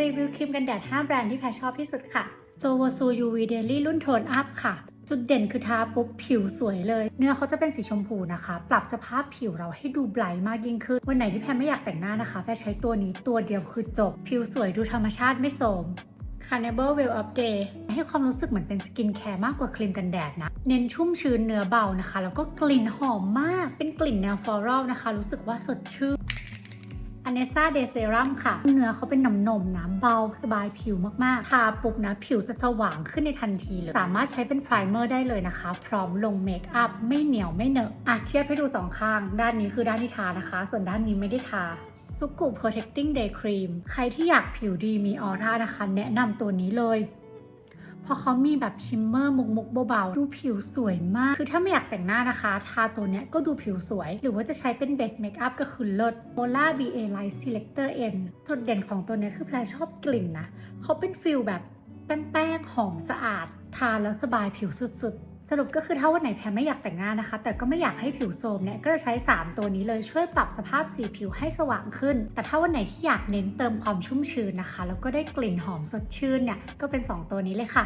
รีวิวครีมกันแดด 5 แบรนด์ที่แพรชอบที่สุดค่ะโจว s ู UV Daily รุ่นโทนอัพค่ะ จุดเด่นคือทาปุ๊บผิวสวยเลย เนื้อเขาจะเป็นสีชมพูนะคะ ปรับสภาพผิวเราให้ดูไบรท์มากยิ่งขึ้น วันไหนที่แพรไม่อยากแต่งหน้านะคะ แพรใช้ตัวนี้ตัวเดียวคือจบ ผิวสวยดูธรรมชาติไม่โสม Carnival Well of Day ให้ความรู้สึกเหมือนเป็นสกินแคร์มากกว่าครีมกันแดดนะ เน้นชุ่มชื้นเนื้อเบานะคะ แล้วก็กลิ่นหอมมาก เป็นกลิ่นแนวฟลอรัลนะคะ รู้สึกว่าสดชื่น อเนซ่าเดเซรัมค่ะ เนื้อเขาเป็นน้ำนมน้ำเบาสบายผิวมากๆ ทาปุ๊บนะ ผิวจะสว่างขึ้นในทันทีเลย สามารถใช้เป็นไพรเมอร์ได้เลยนะคะ พร้อมลงเมคอัพไม่เหนียวไม่เหนอะอะเทียบให้ดูสองข้าง ด้านนี้คือด้านที่ทานะคะ ส่วนด้านนี้ไม่ได้ทาซุกุ Protecting Day Cream ใครที่อยากผิวดีมีออร่านะคะ แนะนำตัวนี้เลย ราะเขามีแบบชิมเมอร์มุกมุกเบาๆ ดูผิวสวยมาก คือถ้าไม่อยากแต่งหน้านะคะ ทาตัวเนี้ยก็ดูผิวสวย หรือว่าจะใช้เป็นเบสเมคอัพก็คือเลิศ Mola BA Light Selector N จุดเด่นของตัวเนี้ยคือแพรชอบกลิ่นนะ เขาเป็นฟิลแบบแป้งๆหอมสะอาดานแล้วสบายผิวสุดๆ สรุปก็คือถ้าวันไหนแพรไม่อยากแต่งหน้านะคะ แต่ก็ไม่อยากให้ผิวโทรมเนี่ยก็จะใช้ 3 ตัวนี้เลยช่วยปรับสภาพสีผิวให้สว่างขึ้น แต่ถ้าวันไหนที่อยากเน้นเติมความชุ่มชื้นนะคะ แล้วก็ได้กลิ่นหอมสดชื่นเนี่ยก็เป็น 2 ตัวนี้เลยค่ะ